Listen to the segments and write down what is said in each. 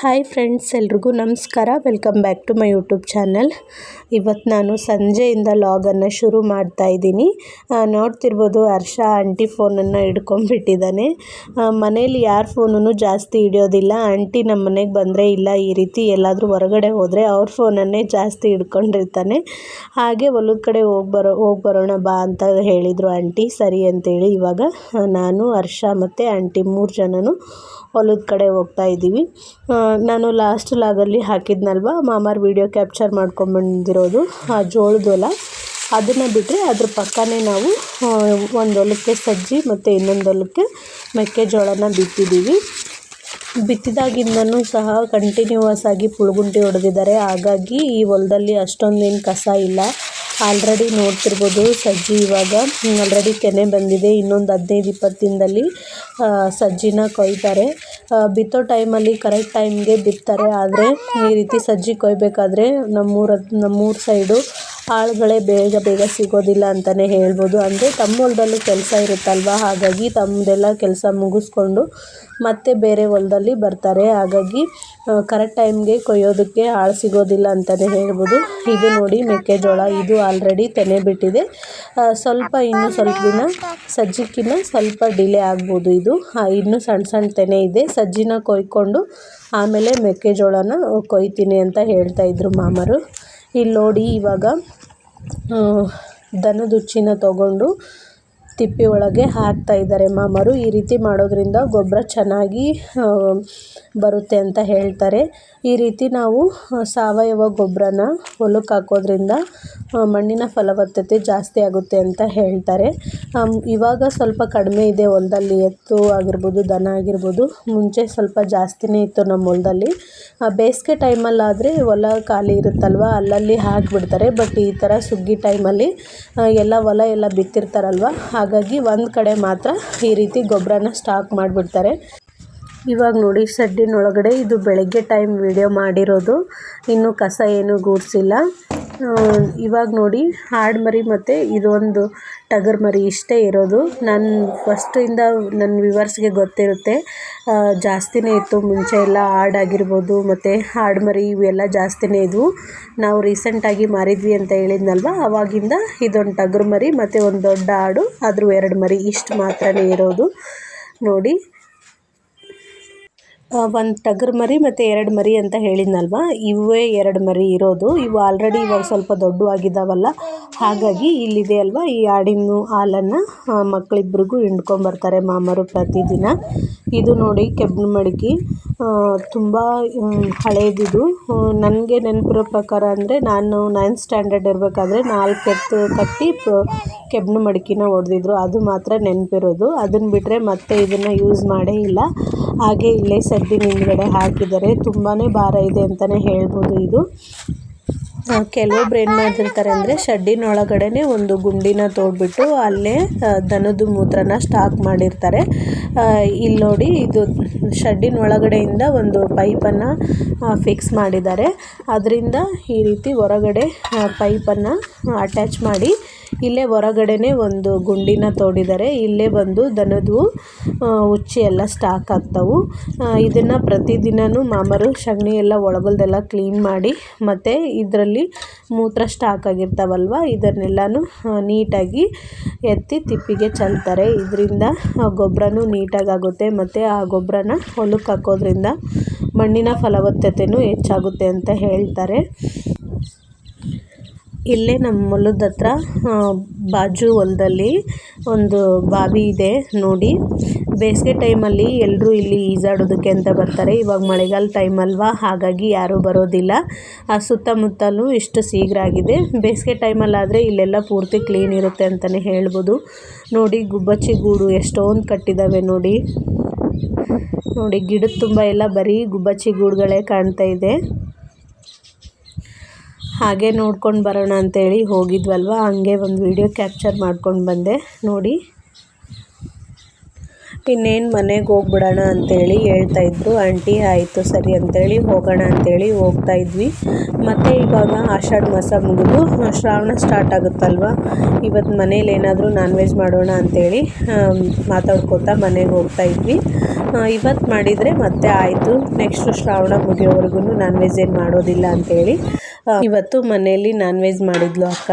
Hi friends, ಎಲ್ರಿಗೂ ನಮಸ್ಕಾರ. Welcome back to my YouTube channel. ಇವತ್ತು ನಾನು ಸಂಜೆಯಿಂದ ಲಾಗನ್ನು ಶುರು ಮಾಡ್ತಾ ಇದ್ದೀನಿ. ನೋಡ್ತಿರ್ಬೋದು ಹರ್ಷ ಆಂಟಿ ಫೋನನ್ನು ಹಿಡ್ಕೊಂಡ್ಬಿಟ್ಟಿದ್ದಾನೆ. ಮನೇಲಿ ಯಾರ ಫೋನನ್ನು ಜಾಸ್ತಿ ಹಿಡಿಯೋದಿಲ್ಲ. ಆಂಟಿ ನಮ್ಮ ಮನೆಗೆ ಬಂದರೆ ಇಲ್ಲ, ಈ ರೀತಿ ಎಲ್ಲಾದರೂ ಹೊರಗಡೆ ಹೋದರೆ ಅವ್ರ ಫೋನನ್ನೇ ಜಾಸ್ತಿ ಹಿಡ್ಕೊಂಡಿರ್ತಾನೆ. ಹಾಗೆ ಹೊಲದ ಕಡೆ ಹೋಗಿ ಬರೋ ಬಾ ಅಂತ ಹೇಳಿದರು ಆಂಟಿ. ಸರಿ ಅಂತೇಳಿ ಇವಾಗ ನಾನು, ಹರ್ಷ ಮತ್ತು ಆಂಟಿ ಮೂರು ಜನನು ಹೊಲದ ಕಡೆ ಹೋಗ್ತಾ ಇದ್ದೀವಿ. ನಾನು ಲಾಸ್ಟ್ ಲಾಗಲ್ಲಿ ಹಾಕಿದ್ನಲ್ವ? ಮಾಮಾರ್ ವಿಡಿಯೋ ಕ್ಯಾಪ್ಚರ್ ಮಾಡ್ಕೊಂಬಂದಿರೋದು ಆ ಜೋಳದೊಲ ಅದನ್ನು ಬಿಟ್ಟರೆ ಅದ್ರ ಪಕ್ಕನೇ ನಾವು ಒಂದು ಹೊಲಕ್ಕೆ ಸಜ್ಜಿ ಮತ್ತು ಇನ್ನೊಂದು ಹೊಲಕ್ಕೆ ಮೆಕ್ಕೆಜೋಳನ ಬಿತ್ತಿದ್ದೀವಿ ಬಿತ್ತಿದಾಗಿಂದನೂ ಸಹ ಕಂಟಿನ್ಯೂವಸ್ ಆಗಿ ಪುಳ್ಗುಂಟಿ ಹೊಡೆದಿದ್ದಾರೆ ಹಾಗಾಗಿ ಈ ಹೊಲದಲ್ಲಿ ಅಷ್ಟೊಂದೇನು ಕಸ ಇಲ್ಲ. ಆಲ್ರೆಡಿ ನೋಡ್ತಿರ್ಬೋದು ಸಜ್ಜಿ ಇವಾಗ. ಆಲ್ರೆಡಿ ಕೆನೆ ಬಂದಿದೆ. ಇನ್ನೊಂದು ಹದಿನೈದು, ಇಪ್ಪತ್ತು ದಿನದಲ್ಲಿ ಸಜ್ಜಿನ ಕೊಯ್ತಾರೆ. ಬಿತ್ತೋ ಟೈಮಲ್ಲಿ ಕರೆಕ್ಟ್ ಟೈಮ್ಗೆ ಬಿತ್ತಾರೆ. ಆದರೆ ಈ ರೀತಿ ಸಜ್ಜಿ ಕೊಯ್ಬೇಕಾದ್ರೆ ನಮ್ಮೂರ ನಮ್ಮೂರ ಸೈಡು ಆಳುಗಳೇ ಬೇಗ ಬೇಗ ಸಿಗೋದಿಲ್ಲ ಅಂತಲೇ ಹೇಳ್ಬೋದು. ಅಂದರೆ ತಮ್ಮ ಹೊಲದಲ್ಲೂ ಕೆಲಸ ಇರುತ್ತಲ್ವ? ಹಾಗಾಗಿ ತಮ್ಮದೆಲ್ಲ ಕೆಲಸ ಮುಗಿಸ್ಕೊಂಡು ಮತ್ತೆ ಬೇರೆ ಹೊಲದಲ್ಲಿ ಬರ್ತಾರೆ. ಹಾಗಾಗಿ ಕರೆಕ್ಟ್ ಟೈಮ್ಗೆ ಕೊಯ್ಯೋದಕ್ಕೆ ಆಳು ಸಿಗೋದಿಲ್ಲ ಅಂತಲೇ ಹೇಳ್ಬೋದು. ಇದು ನೋಡಿ ಮೆಕ್ಕೆಜೋಳ. ಇದು ಆಲ್ರೆಡಿ ತೆನೆ ಬಿಟ್ಟಿದೆ. ಸ್ವಲ್ಪ ಇನ್ನೂ ಸ್ವಲ್ಪ ದಿನ ಸಜ್ಜಿಕ್ಕಿನ ಸ್ವಲ್ಪ ಡಿಲೇ ಆಗ್ಬೋದು ಇದು. ಇನ್ನೂ ಸಣ್ಣ ಸಣ್ಣ ತೆನೆ ಇದೆ. ಸಜ್ಜಿನ ಕೊಯ್ಕೊಂಡು ಆಮೇಲೆ ಮೆಕ್ಕೆಜೋಳನ ಕೊಯ್ತೀನಿ ಅಂತ ಹೇಳ್ತಾಯಿದ್ರು ಮಾಮರು. ಇಲ್ಲಿ ನೋಡಿ ಇವಾಗ ದನದ ಉಚ್ಚಿನ ತಗೊಂಡು ತಿಪ್ಪೆ ಒಳಗೆ ಹಾಕ್ತಾ ಇದ್ದಾರೆ. ಮಾಮರು, ಈ ರೀತಿ ಮಾಡೋದ್ರಿಂದ ಗೊಬ್ಬರ ಚೆನ್ನಾಗಿ ಬರುತ್ತೆ ಅಂತ ಹೇಳ್ತಾರೆ. ಈ ರೀತಿ ನಾವು ಸಾವಯವ ಗೊಬ್ಬರನ ಹೊಲಕ್ಕೆ ಹಾಕೋದ್ರಿಂದ ಮಣ್ಣಿನ ಫಲವತ್ತತೆ ಜಾಸ್ತಿ ಆಗುತ್ತೆ ಅಂತ ಹೇಳ್ತಾರೆ. ಇವಾಗ ಸ್ವಲ್ಪ ಕಡಿಮೆ ಇದೆ ಹೊಲದಲ್ಲಿ. ಎತ್ತು ಆಗಿರ್ಬೋದು, ದನ ಆಗಿರ್ಬೋದು, ಮುಂಚೆ ಸ್ವಲ್ಪ ಜಾಸ್ತಿನೇ ಇತ್ತು ನಮ್ಮ ಹೊಲದಲ್ಲಿ. ಬೇಸಿಗೆ ಟೈಮಲ್ಲಾದರೆ ಹೊಲ ಖಾಲಿ ಇರುತ್ತಲ್ವ? ಅಲ್ಲಲ್ಲಿ ಹಾಕಿಬಿಡ್ತಾರೆ. ಬಟ್ ಈ ಥರ ಸುಗ್ಗಿ ಟೈಮಲ್ಲಿ ಎಲ್ಲ ಹೊಲ ಎಲ್ಲ ಬಿತ್ತಿರ್ತಾರಲ್ವ? ಹಾಗಾಗಿ ಒಂದು ಕಡೆ ಮಾತ್ರ ಈ ರೀತಿ ಗೊಬ್ಬರನ ಸ್ಟಾಕ್ ಮಾಡಿಬಿಡ್ತಾರೆ. ಇವಾಗ ನೋಡಿ ಶೆಡ್ಡಿನೊಳಗಡೆ ಇದು ಬೆಳಗ್ಗೆ ಟೈಮ್ ವಿಡಿಯೋ ಮಾಡಿರೋದು. ಇನ್ನೂ ಕಸ ಏನೂ ಗೂಡಿಸಿಲ್ಲ. ಇವಾಗ ನೋಡಿ ಆಡು ಮತ್ತು ಇದೊಂದು ಟಗರು ಮರಿ ಇಷ್ಟೇ ಇರೋದು. ನಾನು ಫಸ್ಟಿಂದ ನನ್ನ ವಿವರ್ಸ್ಗೆ ಗೊತ್ತಿರುತ್ತೆ. ಜಾಸ್ತಿನೇ ಇತ್ತು ಮುಂಚೆ ಎಲ್ಲ ಆಡಾಗಿರ್ಬೋದು ಮತ್ತು ಹಾಡು ಮರಿ ಇವೆಲ್ಲ ಜಾಸ್ತಿನೇ ಇದ್ವು. ನಾವು ರೀಸೆಂಟಾಗಿ ಮಾರಿದ್ವಿ ಅಂತ ಹೇಳಿದ್ನಲ್ವ? ಅವಾಗಿಂದ ಇದೊಂದು ಟಗರು ಮರಿ ಮತ್ತು ಒಂದು ದೊಡ್ಡ ಆಡು ಅದ್ರ ಎರಡು ಮರಿ ಇಷ್ಟು ಮಾತ್ರನೇ ಇರೋದು. ನೋಡಿ ಒಂದು ಟಗರು ಮರಿ ಮತ್ತು ಎರಡು ಮರಿ ಅಂತ ಹೇಳಿದ್ನಲ್ವ? ಇವೇ ಎರಡು ಮರಿ ಇರೋದು. ಇವು ಆಲ್ರೆಡಿ ಇವಾಗ ಸ್ವಲ್ಪ ದೊಡ್ಡವಾಗಿದ್ದಾವಲ್ಲ ಹಾಗಾಗಿ ಇಲ್ಲಿದೆ ಅಲ್ವಾ ಈ ಆಡಿನ ಹಾಲನ್ನು? ಮಕ್ಕಳಿಬ್ರಿಗೂ ಹಿಂಡ್ಕೊಂಬರ್ತಾರೆ ಮಾಮರು ಪ್ರತಿದಿನ. ಇದು ನೋಡಿ ಕೆಬ್ಬು ಮಡಿಕೆ. ತುಂಬ ಹಳೇದಿದು. ನನಗೆ ನೆನಪಿರೋ ಪ್ರಕಾರ ಅಂದರೆ ನಾನು ನೈನ್ತ್ ಸ್ಟ್ಯಾಂಡರ್ಡ್ ಇರಬೇಕಾದ್ರೆ ನಾಲ್ಕು ಎತ್ತು ಕಟ್ಟಿ ಕೆಬ್ಬು ಮಡಿಕೆನ ಹೊಡೆದಿದ್ರು ಅದು ಮಾತ್ರ ನೆನಪಿರೋದು. ಅದನ್ನು ಬಿಟ್ಟರೆ ಮತ್ತೆ ಇದನ್ನು ಯೂಸ್ ಮಾಡೇ ಇಲ್ಲ. ಹಾಗೆ ಇಲ್ಲೇ ಸದ್ದಿ ಹಿಂದ್ಗಡೆ ಹಾಕಿದ್ದಾರೆ ತುಂಬಾ ಭಾರ ಇದೆ ಅಂತಲೇ ಹೇಳ್ಬೋದು ಇದು. ಕೆಲವೊಬ್ರು ಏನು ಮಾಡ್ತಿರ್ತಾರೆ ಅಂದರೆ ಶೆಡ್ಡಿನ ಒಳಗಡೆನೆ ಒಂದು ಗುಂಡಿನ ತೋಡ್ಬಿಟ್ಟು ಅಲ್ಲೇ ದನದ ಮೂತ್ರನ ಸ್ಟಾಕ್ ಮಾಡಿರ್ತಾರೆ. ಇಲ್ಲಿ ನೋಡಿ ಇದು ಶೆಡ್ಡಿನ ಒಳಗಡೆಯಿಂದ ಒಂದು ಪೈಪನ್ನು ಫಿಕ್ಸ್ ಮಾಡಿದ್ದಾರೆ. ಅದರಿಂದ ಈ ರೀತಿ ಹೊರಗಡೆ ಪೈಪನ್ನು ಅಟ್ಯಾಚ್ ಮಾಡಿ ಇಲ್ಲೇ ಹೊರಗಡೆನೆ ಒಂದು ಗುಂಡಿನ ತೋಡಿದ್ದಾರೆ ಇಲ್ಲೇ ಬಂದು ದನದ್ದು ಉಚ್ಚಿ ಎಲ್ಲ ಸ್ಟಾಕ್ ಆಗ್ತವೆ. ಇದನ್ನು ಪ್ರತಿದಿನವೂ ಮಾಮರು ಸಗಣಿ ಎಲ್ಲ ಒಳಗಲ್ದೆಲ್ಲ ಕ್ಲೀನ್ ಮಾಡಿ, ಮತ್ತು ಇದರಲ್ಲಿ ಮೂತ್ರ ಸ್ಟಾಕ್ ಆಗಿರ್ತಾವಲ್ವ, ಇದನ್ನೆಲ್ಲನೂ ನೀಟಾಗಿ ಎತ್ತಿ ತಿಪ್ಪಿಗೆ ಚೆಲ್ತಾರೆ. ಇದರಿಂದ ಗೊಬ್ಬರನೂ ನೀಟಾಗಿ ಆಗುತ್ತೆ, ಮತ್ತು ಆ ಗೊಬ್ಬರನ ಹೊಲಕ್ಕೆ ಹಾಕೋದ್ರಿಂದ ಮಣ್ಣಿನ ಫಲವತ್ತತೆಯೂ ಹೆಚ್ಚಾಗುತ್ತೆ ಅಂತ ಹೇಳ್ತಾರೆ. ಇಲ್ಲೇ ನಮ್ಮ ಹೊಲದ ಹತ್ರ ಬಾಜು ಹೊಲದಲ್ಲಿ ಒಂದು ಬಾವಿ ಇದೆ ನೋಡಿ. ಬೇಸಿಗೆ ಟೈಮಲ್ಲಿ ಎಲ್ಲರೂ ಇಲ್ಲಿ ಈಜಾಡೋದಕ್ಕೆ ಅಂತ ಬರ್ತಾರೆ. ಇವಾಗ ಮಳೆಗಾಲ ಟೈಮ್ ಅಲ್ವಾ? ಹಾಗಾಗಿ ಯಾರೂ ಬರೋದಿಲ್ಲ. ಆ, ಸುತ್ತಮುತ್ತಲೂ ಇಷ್ಟು ಆಗಿದೆ ಬೇಸಿಗೆ ಟೈಮಲ್ಲಾದರೆ ಇಲ್ಲೆಲ್ಲ ಪೂರ್ತಿ ಕ್ಲೀನ್ ಇರುತ್ತೆ ಅಂತಲೇ ಹೇಳ್ಬೋದು. ನೋಡಿ, ಗುಬ್ಬಚ್ಚಿ ಗೂಡು ಎಷ್ಟೊಂದು ಕಟ್ಟಿದ್ದಾವೆ ನೋಡಿ. ನೋಡಿ, ಗಿಡದ ತುಂಬ ಎಲ್ಲ ಬರೀ ಗುಬ್ಬಚ್ಚಿ ಗೂಡುಗಳೇ ಕಾಣ್ತಾ ಇದೆ. ಹಾಗೆ ನೋಡ್ಕೊಂಡು ಬರೋಣ ಅಂತೇಳಿ ಹೋಗಿದ್ವಲ್ವ? ಹಂಗೆ ಒಂದು ವೀಡಿಯೋ ಕ್ಯಾಪ್ಚರ್ ಮಾಡ್ಕೊಂಡು ಬಂದೆ. ನೋಡಿ. ಇನ್ನೇನು ಮನೆಗೆ ಹೋಗ್ಬಿಡೋಣ ಅಂತೇಳಿ ಹೇಳ್ತಾಯಿದ್ರು ಆಂಟಿ, ಆಯಿತು, ಸರಿ ಅಂತೇಳಿ ಹೋಗೋಣ ಅಂತೇಳಿ ಹೋಗ್ತಾ ಇದ್ವಿ. ಮತ್ತು ಇವಾಗ ಆಷಾಢ ಮಾಸ ಮುಗಿದು ಶ್ರಾವಣ ಸ್ಟಾರ್ಟ್ ಆಗುತ್ತಲ್ವ? ಇವತ್ತು ಮನೇಲಿ ಏನಾದರೂ ನಾನ್ ವೆಜ್ ಮಾಡೋಣ ಅಂತೇಳಿ ಮಾತಾಡ್ಕೋತಾ ಮನೆಗೆ ಹೋಗ್ತಾ ಇದ್ವಿ. ಇವತ್ತು ಮಾಡಿದರೆ ಮತ್ತೆ ಆಯಿತು. ನೆಕ್ಸ್ಟು ಶ್ರಾವಣ ಮುಗಿಯೋವರೆಗೂ ನಾನ್ ವೆಜ್ ಏನು ಮಾಡೋದಿಲ್ಲ ಅಂತೇಳಿ. ಇವತ್ತು ಮನೆಯಲ್ಲಿ ನಾನ್ ವೆಜ್ ಮಾಡಿದ್ಲು ಅಕ್ಕ.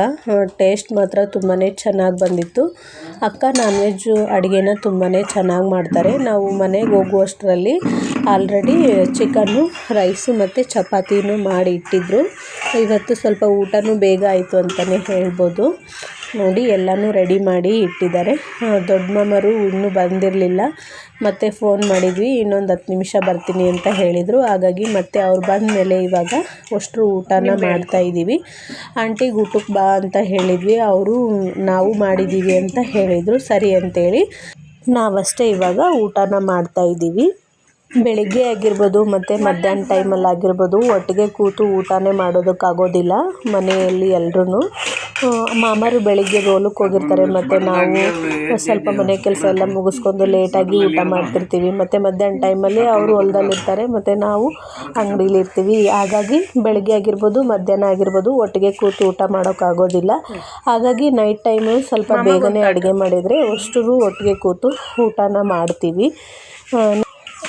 ಟೇಸ್ಟ್ ಮಾತ್ರ ತುಂಬಾ ಚೆನ್ನಾಗಿ ಬಂದಿತ್ತು. ಅಕ್ಕ ನಾನ್ ವೆಜ್ ಅಡುಗೆನ ತುಂಬಾ ಚೆನ್ನಾಗಿ ಮಾಡ್ತಾರೆ. ನಾವು ಮನೆಗೆ ಹೋಗುವಷ್ಟರಲ್ಲಿ ಆಲ್ರೆಡಿ ಚಿಕನ್ನು ರೈಸು ಮತ್ತು ಚಪಾತಿನೂ ಮಾಡಿ ಇಟ್ಟಿದ್ದರು ಇವತ್ತು ಸ್ವಲ್ಪ ಊಟನೂ ಬೇಗ ಆಯಿತು ಅಂತಲೇ ಹೇಳ್ಬೋದು. ನೋಡಿ ಎಲ್ಲನೂ ರೆಡಿ ಮಾಡಿ ಇಟ್ಟಿದ್ದಾರೆ. ದೊಡ್ಡ ಮಾಮರು ಇನ್ನೂ ಬಂದಿರಲಿಲ್ಲ. ಮತ್ತೆ ಫೋನ್ ಮಾಡಿದ್ವಿ ಇನ್ನೊಂದು ಹತ್ತು ನಿಮಿಷ ಬರ್ತೀನಿ ಅಂತ ಹೇಳಿದರು. ಹಾಗಾಗಿ ಮತ್ತೆ ಅವ್ರು ಬಂದ ಮೇಲೆ ಇವಾಗ ಅಷ್ಟರು ಊಟನ ಮಾಡ್ತಾ ಇದ್ದೀವಿ ಆಂಟಿಗೆ ಊಟಕ್ಕೆ ಬಾ ಅಂತ ಹೇಳಿದ್ವಿ. ಅವರು ನಾವು ಮಾಡಿದ್ದೀವಿ ಅಂತ ಹೇಳಿದರು. ಸರಿ ಅಂತೇಳಿ ನಾವಷ್ಟೇ ಇವಾಗ ಊಟನ ಮಾಡ್ತಾ ಇದ್ದೀವಿ ಬೆಳಿಗ್ಗೆ ಆಗಿರ್ಬೋದು ಮತ್ತು ಮಧ್ಯಾಹ್ನ ಟೈಮಲ್ಲಿ ಆಗಿರ್ಬೋದು ಒಟ್ಟಿಗೆ ಕೂತು ಊಟನೇ ಮಾಡೋದಕ್ಕಾಗೋದಿಲ್ಲ. ಮನೆಯಲ್ಲಿ ಎಲ್ರೂ ಮಾಮರು ಬೆಳಿಗ್ಗೆ ಹೊಲಕ್ಕೆ ಹೋಗಿರ್ತಾರೆ ಮತ್ತು ನಾವು ಸ್ವಲ್ಪ ಮನೆ ಕೆಲಸ ಎಲ್ಲ ಮುಗಿಸ್ಕೊಂಡು ಲೇಟಾಗಿ ಊಟ ಮಾಡ್ತಿರ್ತೀವಿ. ಮತ್ತು ಮಧ್ಯಾಹ್ನ ಟೈಮಲ್ಲಿ ಅವರು ಹೊಲ್ದಲ್ಲಿರ್ತಾರೆ ಮತ್ತು ನಾವು ಅಂಗಡೀಲಿ ಇರ್ತೀವಿ. ಹಾಗಾಗಿ ಬೆಳಿಗ್ಗೆ ಆಗಿರ್ಬೋದು ಮಧ್ಯಾಹ್ನ ಆಗಿರ್ಬೋದು ಒಟ್ಟಿಗೆ ಕೂತು ಊಟ ಮಾಡೋಕ್ಕಾಗೋದಿಲ್ಲ ಹಾಗಾಗಿ ನೈಟ್ ಟೈಮು ಸ್ವಲ್ಪ ಬೇಗನೆ ಅಡುಗೆ ಮಾಡಿದರೆ ಅಷ್ಟರು ಒಟ್ಟಿಗೆ ಕೂತು ಊಟನ ಮಾಡ್ತೀವಿ.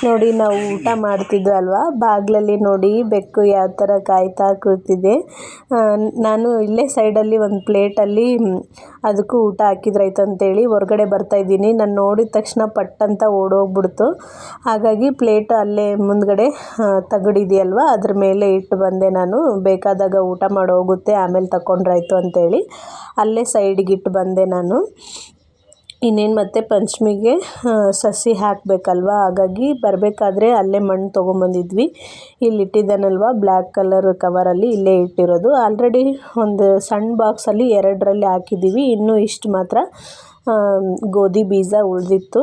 ನೋಡಿ ನಾವು ಊಟ ಮಾಡ್ತಿದ್ವಿ ಅಲ್ವಾ? ಬಾಗಿಲಲ್ಲಿ ನೋಡಿ ಬೆಕ್ಕು ಯಾವ ಥರ ಕಾಯ್ತಾ ಕೂತಿದೆ ನಾನು ಇಲ್ಲೇ ಸೈಡಲ್ಲಿ ಒಂದು ಪ್ಲೇಟಲ್ಲಿ ಅದಕ್ಕೂ ಊಟ ಹಾಕಿದ್ರಾಯ್ತು ಅಂತೇಳಿ ಹೊರಗಡೆ ಬರ್ತಾ ಇದ್ದೀನಿ. ನಾನು ನೋಡಿದ ತಕ್ಷಣ ಪಟ್ ಅಂತ ಓಡೋಗ್ಬಿಡ್ತು. ಹಾಗಾಗಿ ಪ್ಲೇಟ್ ಅಲ್ಲೇ ಮುಂದ್ಗಡೆ ತಗಡಿದೆಯಲ್ವ? ಅದ್ರ ಮೇಲೆ ಇಟ್ಟು ಬಂದೆ ನಾನು. ಬೇಕಾದಾಗ ಊಟ ಮಾಡೋಗುತ್ತೆ, ಆಮೇಲೆ ತಗೊಂಡ್ರಾಯ್ತು ಅಂತೇಳಿ. ಅಲ್ಲೇ ಸೈಡ್ಗಿಟ್ಟು ಬಂದೆ ನಾನು. ಇನ್ನೇನು ಮತ್ತೆ ಪಂಚಮಿಗೆ ಸಸಿ ಹಾಕಬೇಕಲ್ವ? ಹಾಗಾಗಿ ಬರಬೇಕಾದ್ರೆ ಅಲ್ಲೇ ಮಣ್ಣು ತೊಗೊಂಬಂದಿದ್ವಿ. ಇಲ್ಲಿ ಇಟ್ಟಿದ್ದಾನಲ್ವ? ಬ್ಲ್ಯಾಕ್ ಕಲರ್ ಕವರಲ್ಲಿ ಇಲ್ಲೇ ಇಟ್ಟಿರೋದು. ಆಲ್ರೆಡಿ ಒಂದು ಸಣ್ಣ ಬಾಕ್ಸಲ್ಲಿ ಎರಡರಲ್ಲಿ ಹಾಕಿದ್ದೀವಿ. ಇನ್ನೂ ಇಷ್ಟು ಮಾತ್ರ ಗೋಧಿ ಬೀಜ ಉಳಿದಿತ್ತು.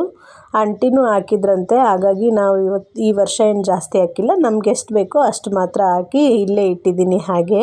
ಅಂಟಿನೂ ಹಾಕಿದ್ರಂತೆ. ಹಾಗಾಗಿ ನಾವು ಇವತ್ತು ಈ ವರ್ಷ ಏನು ಜಾಸ್ತಿ ಹಾಕಿಲ್ಲ. ನಮ್ಗೆ ಎಷ್ಟು ಬೇಕೋ ಅಷ್ಟು ಮಾತ್ರ ಹಾಕಿ ಇಲ್ಲೇ ಇಟ್ಟಿದ್ದೀನಿ ಹಾಗೆ.